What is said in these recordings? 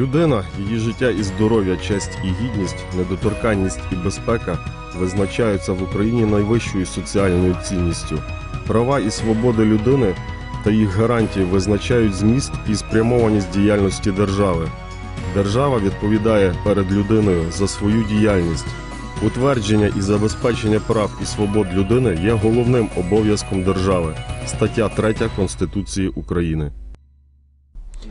Людина, її життя і здоров'я, честь і гідність, недоторканність і безпека визначаються в Україні найвищою соціальною цінністю. Права і свободи людини та їх гарантії визначають зміст і спрямованість діяльності держави. Держава відповідає перед людиною за свою діяльність. Утвердження і забезпечення прав і свобод людини є головним обов'язком держави. Стаття 3 Конституції України.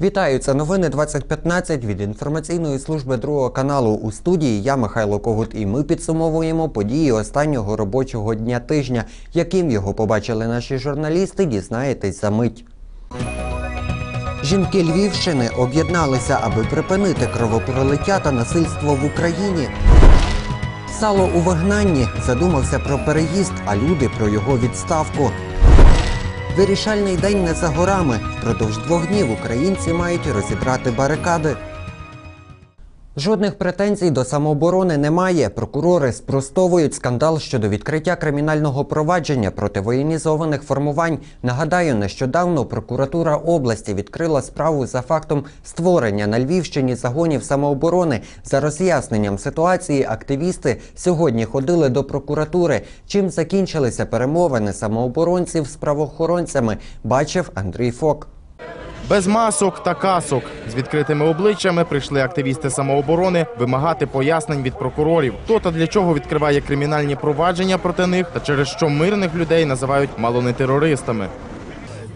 Вітаю, це новини 2015 від інформаційної служби другого каналу у студії. Я Михайло Когут, і ми підсумовуємо події останнього робочого дня тижня. Яким його побачили наші журналісти, дізнаєтесь за мить. Жінки Львівщини об'єдналися, аби припинити кровопролиття та насильство в Україні. Сало у вигнанні задумався про переїзд, а люди про його відставку. Вирішальний день не за горами. Впродовж двох днів українці мають розібрати барикади. Жодних претензій до самооборони немає. Прокурори спростовують скандал щодо відкриття кримінального провадження проти воєнізованих формувань. Нагадаю, нещодавно прокуратура області відкрила справу за фактом створення на Львівщині загонів самооборони. За роз'ясненням ситуації активісти сьогодні ходили до прокуратури. Чим закінчилися перемовини самооборонців з правоохоронцями, бачив Андрій Фок. Без масок та касок з відкритими обличчями прийшли активісти самооборони вимагати пояснень від прокурорів, хто та для чого відкриває кримінальні провадження проти них, та через що мирних людей називають мало не терористами.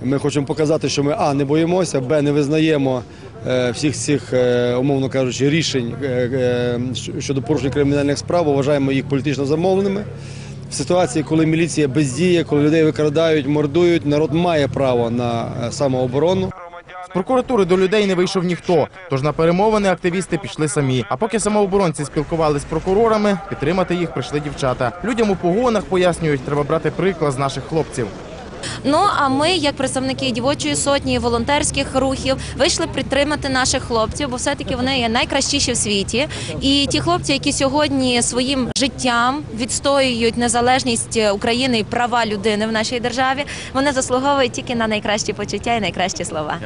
Ми хочемо показати, що ми а не боїмося, б не визнаємо е, всіх цих, е, умовно кажучи, рішень е, щодо порушення кримінальних справ. Вважаємо їх політично замовленими. В ситуації, коли міліція бездіє, коли людей викрадають, мордують, народ має право на самооборону. З прокуратури до людей не вийшов ніхто. Тож на перемовини активісти пішли самі. А поки самооборонці спілкувалися з прокурорами, підтримати їх прийшли дівчата. Людям у погонах пояснюють, треба брати приклад з наших хлопців. Ну а ми, як представники дівочої сотні волонтерських рухів, вийшли підтримати наших хлопців, бо все-таки вони є найкращіші в світі. І ті хлопці, які сьогодні своїм життям відстоюють незалежність України і права людини в нашій державі, вони заслуговують тільки на найкращі почуття і найкращі слова.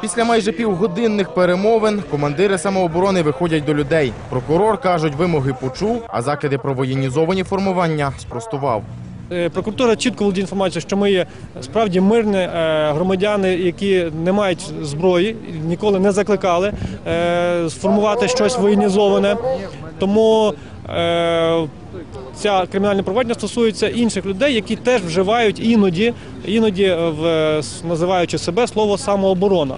Після майже півгодинних перемовин командири самооборони виходять до людей. Прокурор кажуть, вимоги почув, а закиди про воєнізовані формування спростував. Е, Прокуратура чітко володіє інформацією, що ми є справді мирні е, громадяни, які не мають зброї, ніколи не закликали е, сформувати щось воєнізоване. Тому ця кримінальне провадження стосується інших людей, які теж вживають іноді, іноді е, в називаючи себе слово самооборона.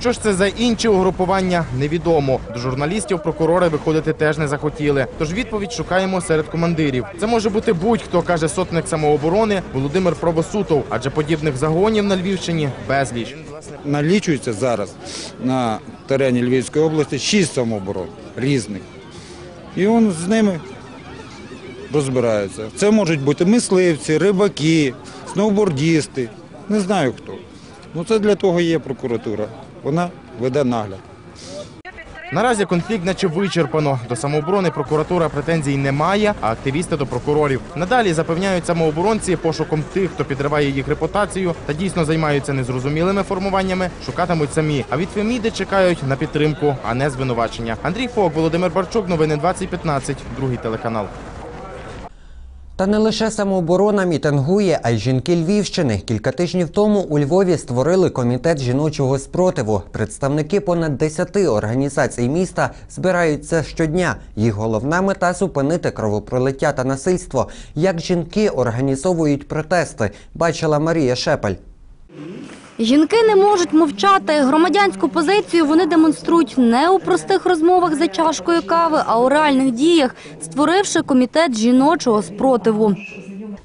Що ж це за інші угрупування, невідомо. До журналістів прокурори виходити теж не захотіли. Тож відповідь шукаємо серед командирів. Це може бути будь-хто, каже сотник самооборони Володимир Пробосутов, адже подібних загонів на Львівщині безліч. налічується зараз на терені Львівської області шість самооборон різних. І він з ними розбирається. Це можуть бути мисливці, рибаки, сноубордісти, не знаю хто. Ну це для того є прокуратура. Вона веде нагляд. Наразі конфлікт наче вичерпано. До самооборони прокуратура претензій не має, а активісти до прокурорів. Надалі запевняють самооборонці пошуком тих, хто підриває їх репутацію та дійсно займаються незрозумілими формуваннями, шукатимуть самі. А від Феміди чекають на підтримку, а не звинувачення. Андрій Фок, Володимир Барчук, новини 2015, другий телеканал. Та не лише самооборона мітингує, а й жінки Львівщини. Кілька тижнів тому у Львові створили комітет жіночого спротиву. Представники понад 10 організацій міста збираються щодня. Їх головна мета зупинити кровопролиття та насильство. Як жінки організовують протести, бачила Марія Шепель. Жінки не можуть мовчати. Громадянську позицію вони демонструють не у простих розмовах за чашкою кави, а у реальних діях, створивши комітет жіночого спротиву.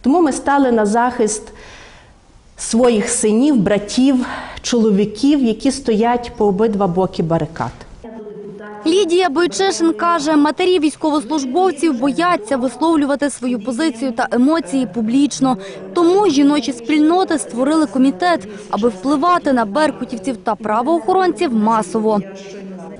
Тому ми стали на захист своїх синів, братів, чоловіків, які стоять по обидва боки барикад. Лідія Бойчишин каже, матері військовослужбовців бояться висловлювати свою позицію та емоції публічно. Тому жіночі спільноти створили комітет, аби впливати на беркутівців та правоохоронців масово.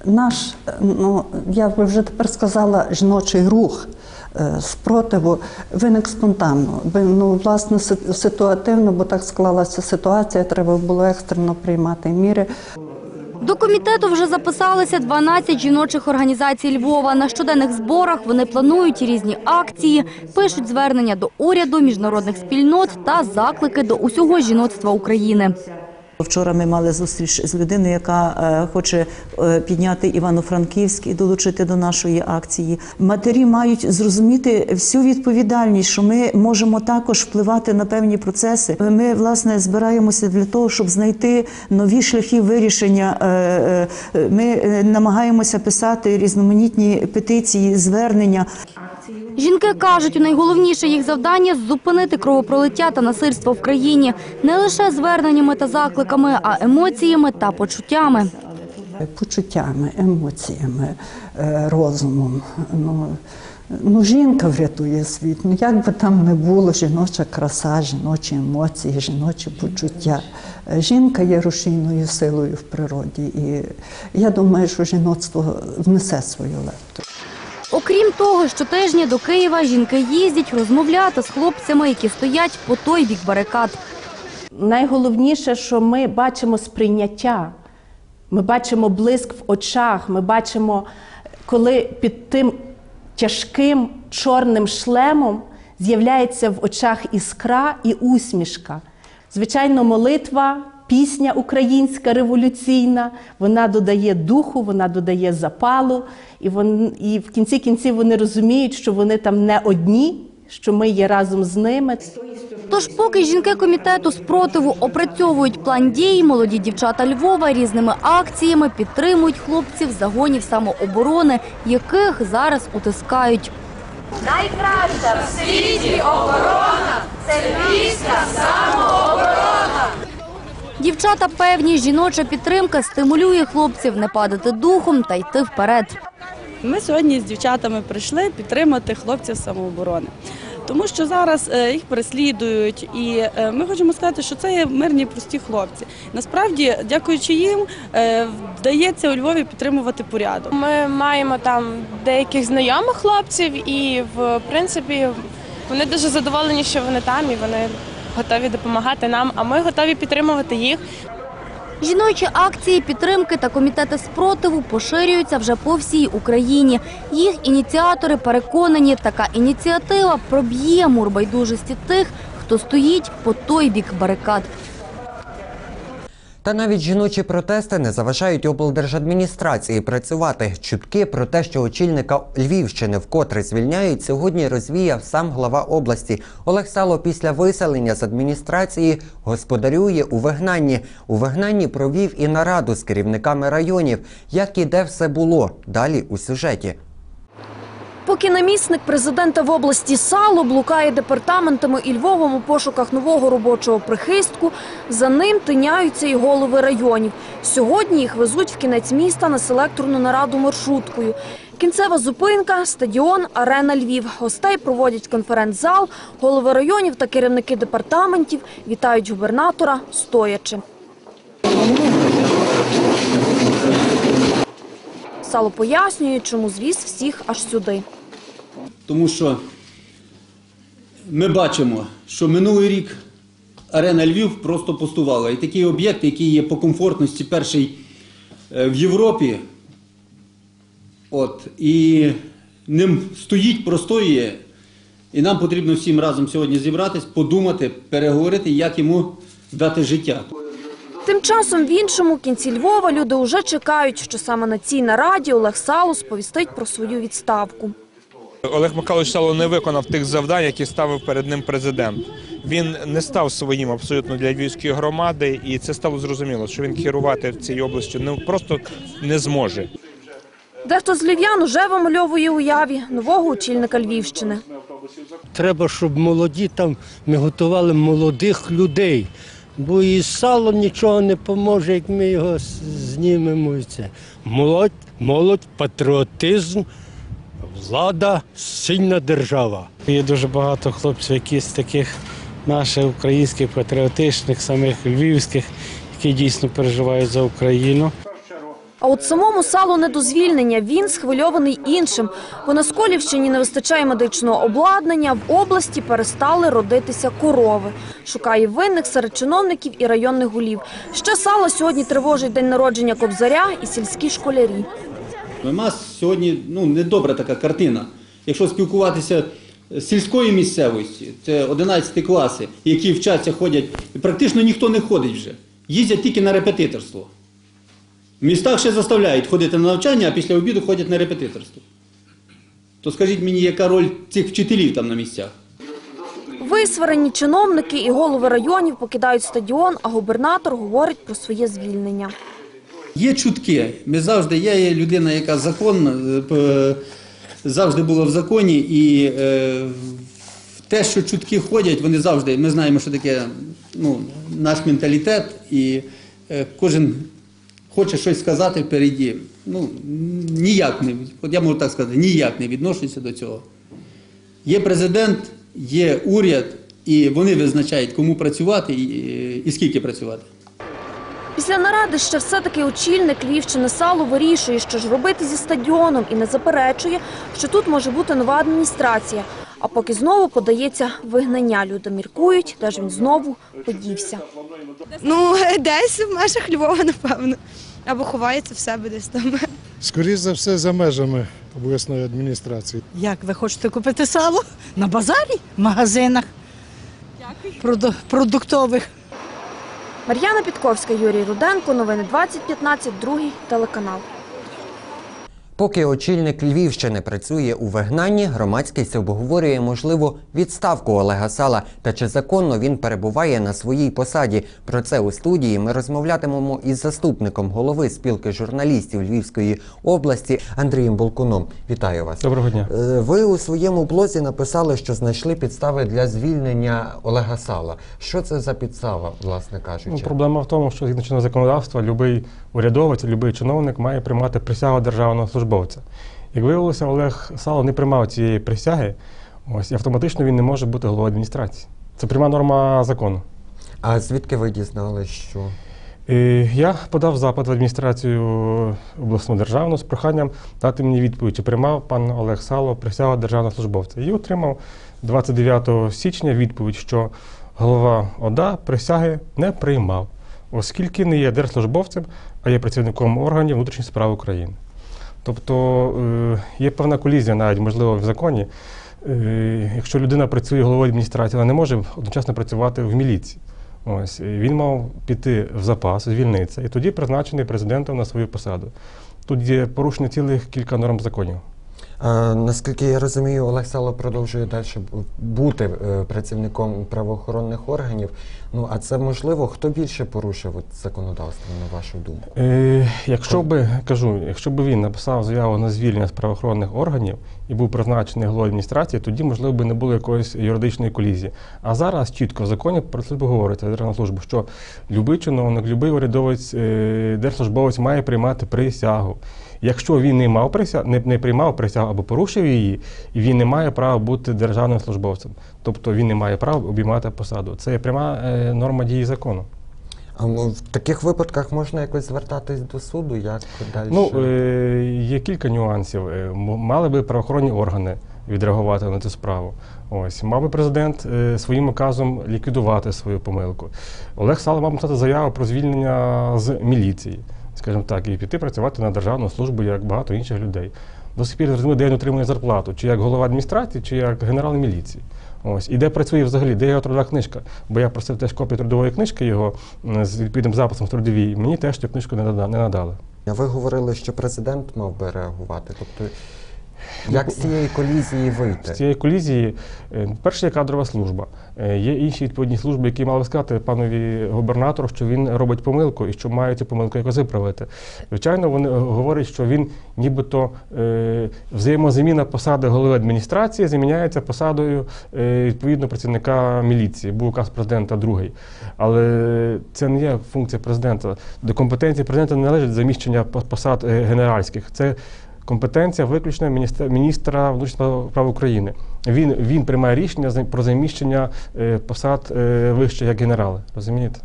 Наш, ну я би вже тепер сказала, жіночий рух е, спротиву виник спонтанно. Ну, власне, ситуативно, бо так склалася ситуація, треба було екстрено приймати міри. До комітету вже записалися 12 жіночих організацій Львова. На щоденних зборах вони планують різні акції, пишуть звернення до уряду, міжнародних спільнот та заклики до усього жіноцтва України. Вчора ми мали зустріч з людиною, яка е, хоче е, підняти Івано-Франківськ і долучити до нашої акції. Матері мають зрозуміти всю відповідальність, що ми можемо також впливати на певні процеси. Ми власне збираємося для того, щоб знайти нові шляхи вирішення. Е, Ми намагаємося писати різноманітні петиції, звернення. Жінки кажуть, найголовніше їх завдання зупинити кровопролиття та насильство в країні не лише зверненнями та закликами, а емоціями та почуттями. почуттями, емоціями, е, розумом. Ну, ну, жінка врятує світ. Ну, як би там не було, жіноча краса, жіночі емоції, жіночі почуття. Е, Жінка є рушійною силою в природі. І я думаю, що жіноцтво внесе свою лепту. Окрім того, щотижня до Києва жінки їздять розмовляти з хлопцями, які стоять по той бік барикад. Найголовніше, що ми бачимо сприйняття, ми бачимо блиск в очах, ми бачимо, коли під тим тяжким чорним шлемом з'являється в очах іскра і усмішка. Звичайно, молитва, пісня українська революційна, вона додає духу, вона додає запалу, і, вон, і в кінці кінців вони розуміють, що вони там не одні, що ми є разом з ними. Тож, поки жінки комітету спротиву опрацьовують план дій, молоді дівчата Львова різними акціями підтримують хлопців загонів самооборони, яких зараз утискають. Найкраща в світі оборона це львівська самооборона. Дівчата певні, жіноча підтримка стимулює хлопців не падати духом та йти вперед. Ми сьогодні з дівчатами прийшли підтримати хлопців самооборони. Тому що зараз е, їх переслідують, і е, ми хочемо сказати, що це є мирні прості хлопці. Насправді, дякуючи їм, е, вдається у Львові підтримувати порядок. Ми маємо там деяких знайомих хлопців, і в принципі вони дуже задоволені, що вони там, і вони готові допомагати нам. А ми готові підтримувати їх. Жіночі акції підтримки та комітети спротиву поширюються вже по всій Україні. Їх ініціатори переконані, така ініціатива проб'є мур тих, хто стоїть по той бік барикад. Та навіть жіночі протести не заважають облдержадміністрації працювати. Чутки про те, що очільника Львівщини вкотре звільняють, сьогодні розвіяв сам глава області. Олег Сало після виселення з адміністрації господарює у вигнанні. У вигнанні провів і нараду з керівниками районів. Як і де все було? Далі у сюжеті. Поки намісник президента в області Сало блукає департаментами і Львовом у пошуках нового робочого прихистку, за ним тиняються і голови районів. Сьогодні їх везуть в кінець міста на селекторну нараду маршруткою. Кінцева зупинка, стадіон, арена Львів. Гостей проводять конференц-зал, голови районів та керівники департаментів вітають губернатора стоячи. Сало пояснює, чому звіз всіх аж сюди. Тому що ми бачимо, що минулий рік арена Львів просто пустувала. І такий об'єкт, який є по комфортності перший е, в Європі, от, і ним стоїть, простоює. І нам потрібно всім разом сьогодні зібратись, подумати, переговорити, як йому дати життя. Тим часом в іншому кінці Львова люди уже чекають, що саме на цій нараді Олег Сало сповістить про свою відставку. Олег Михайлович Сало не виконав тих завдань, які ставив перед ним президент. Він не став своїм абсолютно для львівської громади, і це стало зрозуміло, що він керувати цією областю не просто не зможе. Дехто з львів'ян уже вимальовує уяві нового очільника Львівщини. Треба, щоб молоді там ми готували молодих людей. Бо і сало нічого не поможе, як ми його знімемо. Це. Молодь, молодь, патріотизм, влада, сильна держава. Є дуже багато хлопців, які з таких наших українських патріотичних, самих львівських, які дійсно переживають за Україну. А от самому сало не до звільнення. Він схвильований іншим. Бо на Сколівщині не вистачає медичного обладнання, в області перестали родитися корови. Шукає винних серед чиновників і районних гулів. Ще сало сьогодні тривожить день народження Кобзаря і сільські школярі. У нас сьогодні ну, недобра така картина. Якщо спілкуватися з сільської місцевості, це 11 класи, які вчаться ходять, практично ніхто не ходить вже. Їздять тільки на репетиторство. В містах ще заставляють ходити на навчання, а після обіду ходять на репетиторство. То скажіть мені, яка роль цих вчителів там на місцях? Висварені чиновники і голови районів покидають стадіон, а губернатор говорить про своє звільнення. Є чутки. Ми завжди, я є людина, яка закон е, завжди була в законі, і е, те, що чутки ходять, вони завжди, ми знаємо, що таке ну, наш менталітет, і е, кожен хоче щось сказати впереді. Ну, ніяк не, от я можу так сказати, ніяк не відношуся до цього. Є президент, є уряд, і вони визначають, кому працювати і, і скільки працювати. Після наради ще все-таки очільник Львівщини Сало вирішує, що ж робити зі стадіоном і не заперечує, що тут може бути нова адміністрація. А поки знову подається вигнання. Люди міркують, де ж він знову подівся. Ну, десь в межах Львова, напевно. Або ховається в себе десь там. Скоріше за все, за межами обласної адміністрації. Як ви хочете купити сало? На базарі, в магазинах Проду- продуктових. Мар'яна Підковська, Юрій Руденко. Новини 2015, другий телеканал. Поки очільник Львівщини працює у вигнанні, громадськість обговорює можливу відставку Олега Сала та чи законно він перебуває на своїй посаді. Про це у студії ми розмовлятимемо із заступником голови спілки журналістів Львівської області Андрієм Болкуном. Вітаю вас. Доброго дня. Е, Ви у своєму блозі написали, що знайшли підстави для звільнення Олега Сала. Що це за підстава, власне кажучи? Ну, проблема в тому, що згідно чинного законодавства, будь-який урядовець, будь-який чиновник має приймати присягу державного службовця. Як виявилося, Олег Сало не приймав цієї присяги, ось і автоматично він не може бути головою адміністрації. Це пряма норма закону. А звідки ви дізналися, що І я подав запит в адміністрацію обласну державну з проханням дати мені відповідь, чи приймав пан Олег Сало присягу державного службовця. І отримав 29 січня відповідь, що голова ОДА присяги не приймав, оскільки не є держслужбовцем, а є працівником органів внутрішніх справ України. Тобто е, є певна колізія навіть, можливо, в законі. Е, Якщо людина працює головою адміністрації, вона не може одночасно працювати в міліції. Ось він мав піти в запас, звільнитися, і тоді призначений президентом на свою посаду. Тут є порушено цілих кілька норм законів. Наскільки я розумію, Олег Сало продовжує далі бути е, працівником правоохоронних органів. Ну а це можливо, хто більше порушив законодавство, на вашу думку? Е, якщо би кажу, якщо б він написав заяву на звільнення з правоохоронних органів і був призначений головою адміністрації, тоді можливо би не було якоїсь юридичної колізії. А зараз чітко в законі про службу говориться державна служба, що любий чиновник, любий урядовець, е, держслужбовець має приймати присягу. Якщо він не мав присягу, не, не приймав присягу або порушив її, він не має права бути державним службовцем. Тобто він не має права обіймати посаду. Це є пряма е, норма дії закону. А ну, в таких випадках можна якось звертатись до суду, як далі? Ну, е, є кілька нюансів. Е, Мали би правоохоронні органи відреагувати на цю справу. Ось мав би президент е, своїм указом ліквідувати свою помилку. Олег Сало мав написати заяву про звільнення з міліції, скажімо так, і піти працювати на державну службу, як багато інших людей. До сих пір зрозуміло, де він отримує зарплату, чи як голова адміністрації, чи як генерал міліції. Ось і де працює взагалі, де його трудова книжка? Бо я просив теж копію трудової книжки його з відповідним записом в трудовій. Мені теж цю книжку не нада- не надали. А ви говорили, що президент мав би реагувати. Тобто, як з цієї колізії вийти? З цієї колізії, е, перше, є кадрова служба. Е, Є інші відповідні служби, які мали сказати панові губернатору, що він робить помилку і що має цю помилку якось виправити. Звичайно, вони говорять, що він нібито е, взаємозаміна посади голови адміністрації заміняється посадою е, відповідно працівника міліції. Був указ президента другий. Але це не є функція президента. До компетенції президента не належить заміщення посад е, генеральських. Це компетенція виключно міністра, міністра внутрішніх справ України. Він, він приймає рішення про заміщення е, посад е, вище як генерали. Розумієте?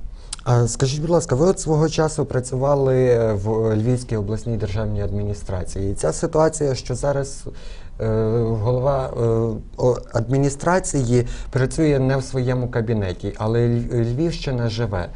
А скажіть, будь ласка, ви от свого часу працювали е, в Львівській обласній державній адміністрації. І ця ситуація, що зараз е, голова е, адміністрації працює не в своєму кабінеті, але Львівщина живе.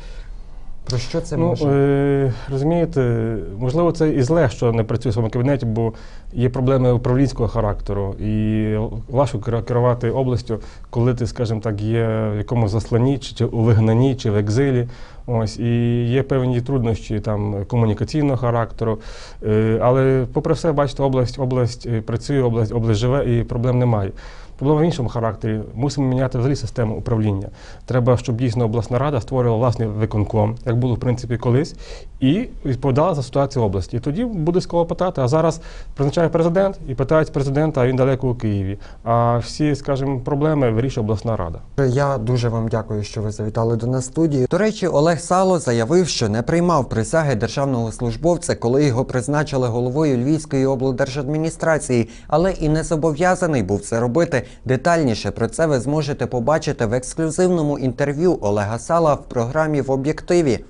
Про що це ну, може? е, розумієте, можливо, це і зле, що не працює в своєму кабінеті, бо є проблеми управлінського характеру, і важко керувати областю, коли ти, скажімо так, є в якомусь засланні, чи, у вигнанні, чи в екзилі. Ось, і є певні труднощі там комунікаційного характеру. Е, але, попри все, бачите, область, область е, працює, область, область живе і проблем немає. Проблема в іншому характері. Мусимо міняти взагалі систему управління. Треба, щоб дійсно обласна рада створила власний виконком, як було в принципі колись, і відповідала за ситуацію області. І тоді буде з кого питати. А зараз призначає президент і питають президента, а він далеко у Києві. А всі, скажімо, проблеми вирішує обласна рада. Я дуже вам дякую, що ви завітали до нас в студію. До речі, Олег Сало заявив, що не приймав присяги державного службовця, коли його призначили головою Львівської облдержадміністрації, але і не зобов'язаний був це робити. Детальніше про це ви зможете побачити в ексклюзивному інтерв'ю Олега Сала в програмі в об'єктиві.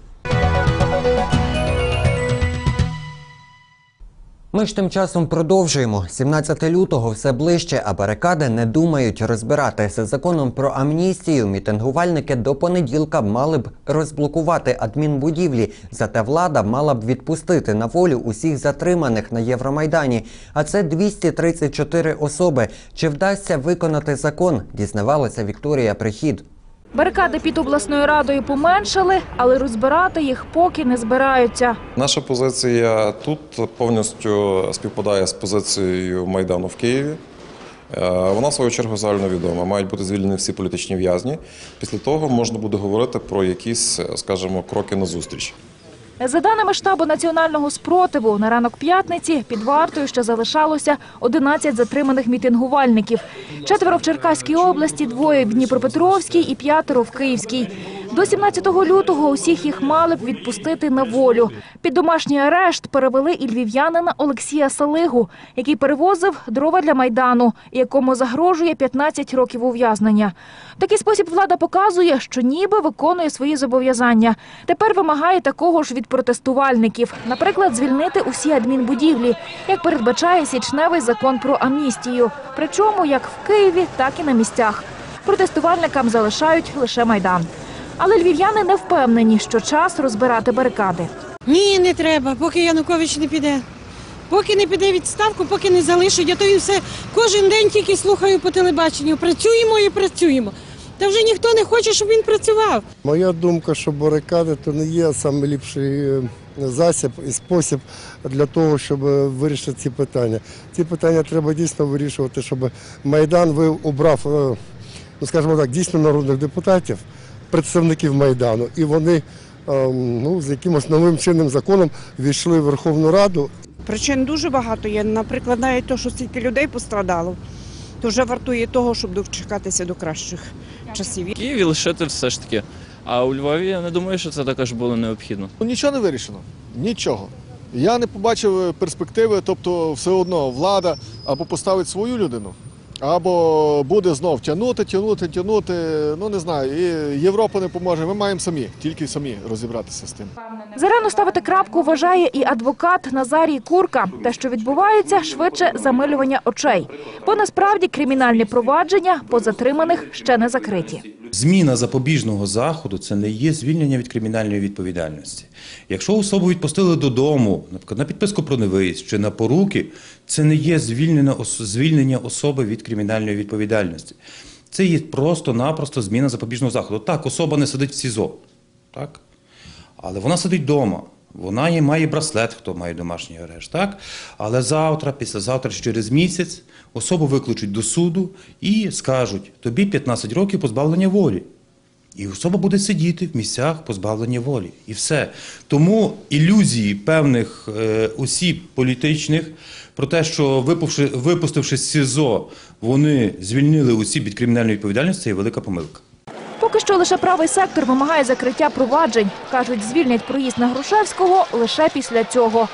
Ми ж тим часом продовжуємо. 17 лютого все ближче, а барикади не думають розбирати. За законом про амністію мітингувальники до понеділка мали б розблокувати адмінбудівлі. Зате влада мала б відпустити на волю усіх затриманих на Євромайдані. А це 234 особи. Чи вдасться виконати закон? Дізнавалася Вікторія Прихід. Барикади під обласною радою поменшали, але розбирати їх поки не збираються. Наша позиція тут повністю співпадає з позицією Майдану в Києві. Е, Вона, в свою чергу, загальновідома. Мають бути звільнені всі політичні в'язні. Після того можна буде говорити про якісь, скажімо, кроки назустріч. За даними штабу національного спротиву, на ранок п'ятниці під вартою ще залишалося 11 затриманих мітингувальників. Четверо в Черкаській області, двоє в Дніпропетровській і п'ятеро в Київській. До 17 лютого усіх їх мали б відпустити на волю. Під домашній арешт перевели і львів'янина Олексія Салигу, який перевозив дрова для майдану, якому загрожує 15 років ув'язнення. Такий спосіб влада показує, що ніби виконує свої зобов'язання. Тепер вимагає такого ж від протестувальників, наприклад, звільнити усі адмінбудівлі, як передбачає січневий закон про амністію. Причому як в Києві, так і на місцях. Протестувальникам залишають лише майдан. Але львів'яни не впевнені, що час розбирати барикади. Ні, не треба, поки Янукович не піде. Поки не піде відставку, поки не залишить, а то він все кожен день тільки слухаю по телебаченню. Працюємо і працюємо. Та вже ніхто не хоче, щоб він працював. Моя думка, що барикади то не є найліпший е, засіб і спосіб для того, щоб е, вирішити ці питання. Ці питання треба дійсно вирішувати, щоб Майдан ви обрав, е, ну скажімо так, дійсно народних депутатів, представників Майдану, і вони ем, ну, з якимось новим чинним законом війшли в Верховну Раду Причин дуже багато є. Наприклад, навіть те, що стільки людей пострадало, то вже вартує того, щоб дочекатися до кращих часів. В Києві лишити все ж таки. А у Львові я не думаю, що це також було необхідно. Ну, Нічого не вирішено. Нічого. Я не побачив перспективи, тобто все одно влада або поставить свою людину, або буде знов тягнути, тягнути, тягнути. Ну не знаю. І Європа не поможе. Ми маємо самі, тільки самі розібратися з тим. Зарано ставити крапку вважає і адвокат Назарій Курка. Те, що відбувається, швидше замилювання очей. Бо насправді кримінальні провадження по затриманих ще не закриті. Зміна запобіжного заходу це не є звільнення від кримінальної відповідальності. Якщо особу відпустили додому, наприклад, на підписку про невиїзд чи на поруки, це не є звільнення, особи від кримінальної відповідальності. Це є просто-напросто зміна запобіжного заходу. Так, особа не сидить в СІЗО, так? але вона сидить вдома. Вона є, має браслет, хто має домашній арешт, так? Але завтра, післязавтра, через місяць особу викличуть до суду і скажуть, тобі 15 років позбавлення волі. І особа буде сидіти в місцях позбавлення волі. І все. Тому ілюзії певних е, осіб політичних про те, що випустивши СІЗО, вони звільнили осіб від кримінальної відповідальності, це є велика помилка. Поки що лише правий сектор вимагає закриття проваджень. Кажуть, звільнять проїзд на Грушевського лише після цього.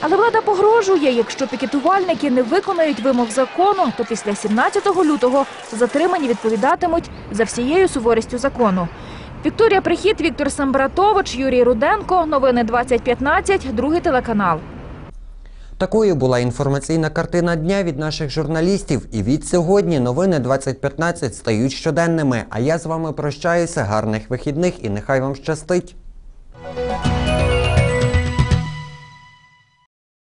Але влада погрожує, якщо пікетувальники не виконають вимог закону, то після 17 лютого затримані відповідатимуть за всією суворістю закону. Вікторія Прихід, Віктор Самбратович, Юрій Руденко. Новини 2015, другий телеканал. Такою була інформаційна картина дня від наших журналістів. І від сьогодні новини 2015 стають щоденними. А я з вами прощаюся. Гарних вихідних і нехай вам щастить.